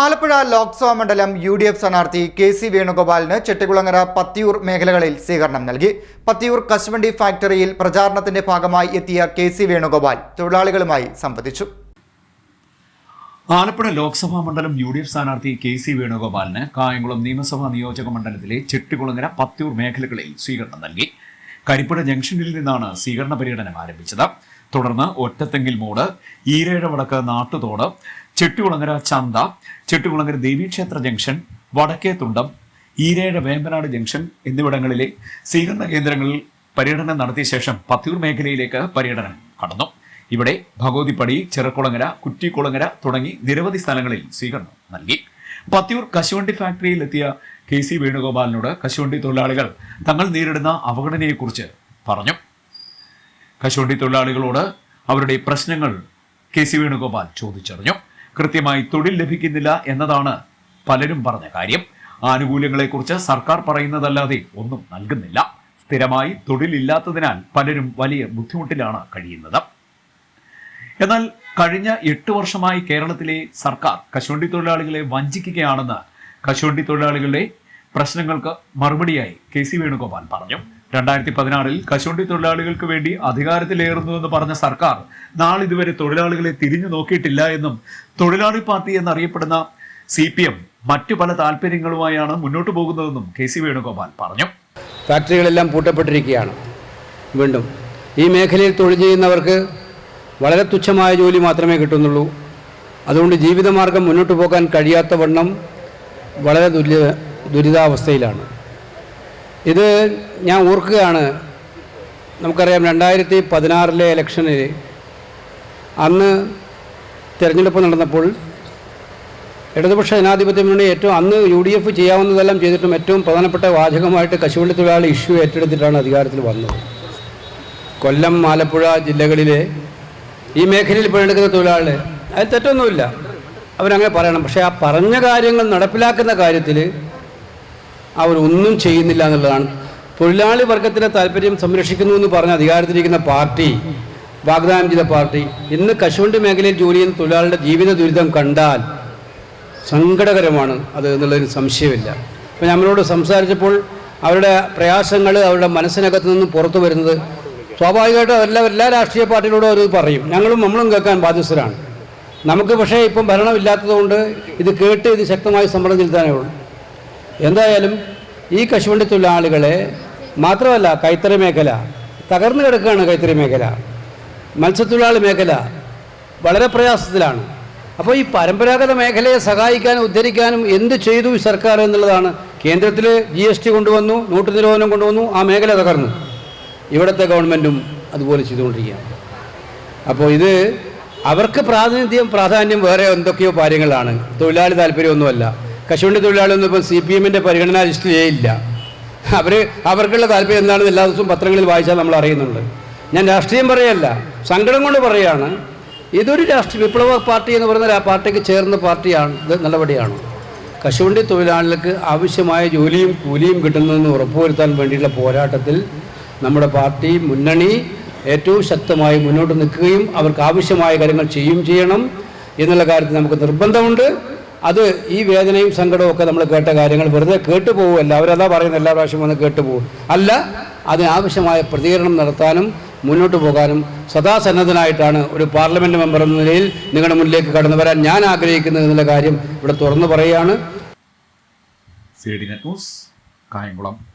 ആലപ്പുഴ ലോക്സഭാ മണ്ഡലം U D F സ്ഥാനാർത്ഥി K C വേണുഗോപാലിന് ചെട്ടികുളങ്ങര പത്തിയൂർ മേഖലകളിൽ സ്വീകരണം നൽകി. പത്തിയൂർ കശുവണ്ടി ഫാക്ടറിയിൽ പ്രചാരണത്തിന്റെ ഭാഗമായി എത്തിയ കെ സി വേണുഗോപാൽ തൊഴിലാളികളുമായി സംവദിച്ചു. ആലപ്പുഴ ലോക്സഭാ മണ്ഡലം യു ഡി എഫ് സ്ഥാനാർത്ഥി കെ സി വേണുഗോപാലിന് കായംകുളം നിയമസഭാ നിയോജക മണ്ഡലത്തിലെ ചെട്ടികുളങ്ങര പത്തിയൂർ മേഖലകളിൽ സ്വീകരണം നൽകി. കരിപ്പുഴ ജംഗ്ഷനിൽ നിന്നാണ് സ്വീകരണ പര്യടനം ആരംഭിച്ചത്. തുടർന്ന് ഒറ്റത്തെങ്കിൽ മൂട് ഈരേഴ വടക്ക് നാട്ടുതോട് ചെട്ടികുളങ്ങര ചന്ത ചെട്ടികുളങ്ങര ദേവീക്ഷേത്ര ജംഗ്ഷൻ വടക്കേ തുണ്ടം ഈരേഴ വേമ്പനാട് ജംഗ്ഷൻ എന്നിവിടങ്ങളിലെ സ്വീകരണ കേന്ദ്രങ്ങളിൽ പര്യടനം നടത്തിയ ശേഷം പത്തിയൂർ മേഖലയിലേക്ക് പര്യടനം കടന്നു. ഇവിടെ ഭഗവതിപ്പടി ചെറുക്കുളങ്ങര കുറ്റിക്കുളങ്ങര തുടങ്ങി നിരവധി സ്ഥലങ്ങളിൽ സ്വീകരണം നൽകി. പത്തിയൂർ കശുവണ്ടി ഫാക്ടറിയിൽ എത്തിയ കെ സി വേണുഗോപാലിനോട് കശുവണ്ടി തൊഴിലാളികൾ തങ്ങൾ നേരിടുന്ന അവഗണനയെക്കുറിച്ച് പറഞ്ഞു. കശുവണ്ടി തൊഴിലാളികളോട് അവരുടെ പ്രശ്നങ്ങൾ കെ സി വേണുഗോപാൽ ചോദിച്ചറിഞ്ഞു. കൃത്യമായി തൊഴിൽ ലഭിക്കുന്നില്ല എന്നതാണ് പലരും പറഞ്ഞ കാര്യം. ആനുകൂല്യങ്ങളെക്കുറിച്ച് സർക്കാർ പറയുന്നതല്ലാതെ ഒന്നും നൽകുന്നില്ല. സ്ഥിരമായി തൊഴിലില്ലാത്തതിനാൽ പലരും വലിയ ബുദ്ധിമുട്ടിലാണ് കഴിയുന്നത്. എന്നാൽ കഴിഞ്ഞ എട്ട് വർഷമായി കേരളത്തിലെ സർക്കാർ കശുവണ്ടി തൊഴിലാളികളെ വഞ്ചിക്കുകയാണെന്ന് കശുവണ്ടി തൊഴിലാളികളുടെ പ്രശ്നങ്ങൾക്ക് മറുപടിയായി കെ സി വേണുഗോപാൽ പറഞ്ഞു. രണ്ടായിരത്തി പതിനാറിൽ കശുവണ്ടി തൊഴിലാളികൾക്ക് വേണ്ടി അധികാരത്തിലേറുന്നുവെന്ന് പറഞ്ഞ സർക്കാർ നാളിതുവരെ തൊഴിലാളികളെ തിരിഞ്ഞു നോക്കിയിട്ടില്ല എന്നും തൊഴിലാളി പാർട്ടി എന്നറിയപ്പെടുന്ന സി പി എം മറ്റു പല താല്പര്യങ്ങളുമായാണ് മുന്നോട്ടു പോകുന്നതെന്നും കെ സി വേണുഗോപാൽ പറഞ്ഞു. ഫാക്ടറികളെല്ലാം പൂട്ടപ്പെട്ടിരിക്കുകയാണ്. വീണ്ടും ഈ മേഖലയിൽ തൊഴിൽ ചെയ്യുന്നവർക്ക് വളരെ തുച്ഛമായ ജോലി മാത്രമേ കിട്ടുന്നുള്ളൂ. അതുകൊണ്ട് ജീവിതമാർഗം മുന്നോട്ട് പോകാൻ കഴിയാത്ത വണ്ണം വളരെ ദുരിത ദുരിതാവസ്ഥയിലാണ്. ഇത് ഞാൻ ഓർക്കുകയാണ്. നമുക്കറിയാം രണ്ടായിരത്തി പതിനാറിലെ ഇലക്ഷനിൽ അന്ന് തിരഞ്ഞെടുപ്പ് നടന്നപ്പോൾ ഇടതുപക്ഷ ജനാധിപത്യ മുന്നണി ഏറ്റവും അന്ന് യു ഡി എഫ് ചെയ്യാവുന്നതെല്ലാം ചെയ്തിട്ടും ഏറ്റവും പ്രധാനപ്പെട്ട വാചകമായിട്ട് കശുവണ്ടി തൊഴിലാളി ഇഷ്യൂ ഏറ്റെടുത്തിട്ടാണ് അധികാരത്തിൽ വന്നത്. കൊല്ലം ആലപ്പുഴ ജില്ലകളിലെ ഈ മേഖലയിൽ പണിയെടുക്കുന്ന തൊഴിലാളികൾ അതിൽ തെറ്റൊന്നുമില്ല. അവരങ്ങനെ പറയണം. പക്ഷേ ആ പറഞ്ഞ കാര്യങ്ങൾ നടപ്പിലാക്കുന്ന കാര്യത്തിൽ അവരൊന്നും ചെയ്യുന്നില്ല എന്നുള്ളതാണ്. തൊഴിലാളി വർഗത്തിന്റെ താല്പര്യം സംരക്ഷിക്കുന്നു എന്ന് പറഞ്ഞ അധികാരത്തിലിരിക്കുന്ന പാർട്ടി വാഗ്ദാനം ചെയ്ത പാർട്ടി ഇന്ന് കശുവണ്ടി മേഖലയിൽ ജോലി ചെയ്യുന്ന തൊഴിലാളിയുടെ ജീവിത ദുരിതം കണ്ടാൽ സങ്കടകരമാണ് അത് എന്നുള്ളതിന് സംശയമില്ല. അപ്പോൾ നമ്മളോട് സംസാരിച്ചപ്പോൾ അവരുടെ പ്രയാസങ്ങൾ അവരുടെ മനസ്സിനകത്ത് നിന്നും പുറത്തു വരുന്നത് സ്വാഭാവികമായിട്ടും എല്ലാ എല്ലാ രാഷ്ട്രീയ പാർട്ടികളോടും അവർ പറയും. ഞങ്ങളും നമ്മളും കേൾക്കാൻ ബാധ്യസ്ഥരാണ്. നമുക്ക് പക്ഷേ ഇപ്പം ഭരണമില്ലാത്തതുകൊണ്ട് ഇത് കേട്ട് ഇത് ശക്തമായി സമ്മർദ്ദം ചെലുത്താനേ ഉള്ളൂ. എന്തായാലും ഈ കശുവണ്ടി തൊഴിലാളികളെ മാത്രമല്ല കൈത്തറി മേഖല തകർന്നു കിടക്കുകയാണ് കൈത്തറി മേഖല മത്സ്യത്തൊഴിലാളി മേഖല വളരെ പ്രയാസത്തിലാണ്. അപ്പോൾ ഈ പരമ്പരാഗത മേഖലയെ സഹായിക്കാനും ഉദ്ധരിക്കാനും എന്ത് ചെയ്തു സർക്കാർ എന്നുള്ളതാണ് കേന്ദ്രത്തിൽ ജി എസ് ടി കൊണ്ടുവന്നു നോട്ട് നിരോധനം കൊണ്ടുവന്നു ആ മേഖല തകർന്നു. ഇവിടുത്തെ ഗവൺമെന്റും അതുപോലെ ചെയ്തുകൊണ്ടിരിക്കുകയാണ്. അപ്പോൾ ഇത് അവർക്ക് പ്രാതിനിധ്യം പ്രാധാന്യം വേറെ എന്തൊക്കെയോ കാര്യങ്ങളാണ്. തൊഴിലാളി താല്പര്യമൊന്നുമല്ല. കശുവണ്ടി തൊഴിലാളിയൊന്നും ഇപ്പം സി പി എമ്മിന്റെ പരിഗണനാ ലിസ്റ്റ് ചെയ്യില്ല. അവർ അവർക്കുള്ള താല്പര്യം എന്താണെന്ന് എല്ലാ ദിവസവും പത്രങ്ങളിൽ വായിച്ചാൽ നമ്മൾ അറിയുന്നുണ്ട്. ഞാൻ രാഷ്ട്രീയം പറയല്ല സങ്കടം കൊണ്ട് പറയുകയാണ് ഇതൊരു രാഷ്ട്രീയ വിപ്ലവ പാർട്ടി എന്ന് പറയുന്ന ആ പാർട്ടിക്ക് ചേർന്ന പാർട്ടിയാണ് ഇത് നടപടിയാണ് കശുവണ്ടി തൊഴിലാളികൾക്ക് ആവശ്യമായ ജോലിയും കൂലിയും കിട്ടുന്നതെന്ന് ഉറപ്പുവരുത്താൻ വേണ്ടിയുള്ള പോരാട്ടത്തിൽ നമ്മുടെ പാർട്ടി മുന്നണി ഏറ്റവും ശക്തമായി മുന്നോട്ട് നിൽക്കുകയും അവർക്ക് ആവശ്യമായ കാര്യങ്ങൾ ചെയ്യും ചെയ്യണം എന്നുള്ള കാര്യത്തിൽ നമുക്ക് നിർബന്ധമുണ്ട്. അത് ഈ വേദനയും സങ്കടവും ഒക്കെ നമ്മൾ കേട്ട കാര്യങ്ങൾ വെറുതെ കേട്ടു പോകുമല്ല അവരതാ പറയുന്ന എല്ലാ പ്രാവശ്യം വന്ന് കേട്ടു പോകും അല്ല അതിനാവശ്യമായ പ്രതികരണം നടത്താനും മുന്നോട്ട് പോകാനും സദാസന്നദ്ധനായിട്ടാണ് ഒരു പാർലമെന്റ് മെമ്പർ എന്ന നിലയിൽ നിങ്ങളുടെ മുന്നിലേക്ക് കടന്നു വരാൻ ഞാൻ ആഗ്രഹിക്കുന്നത് എന്നുള്ള കാര്യം ഇവിടെ തുറന്നു പറയുകയാണ്. C D news Kayamkulam.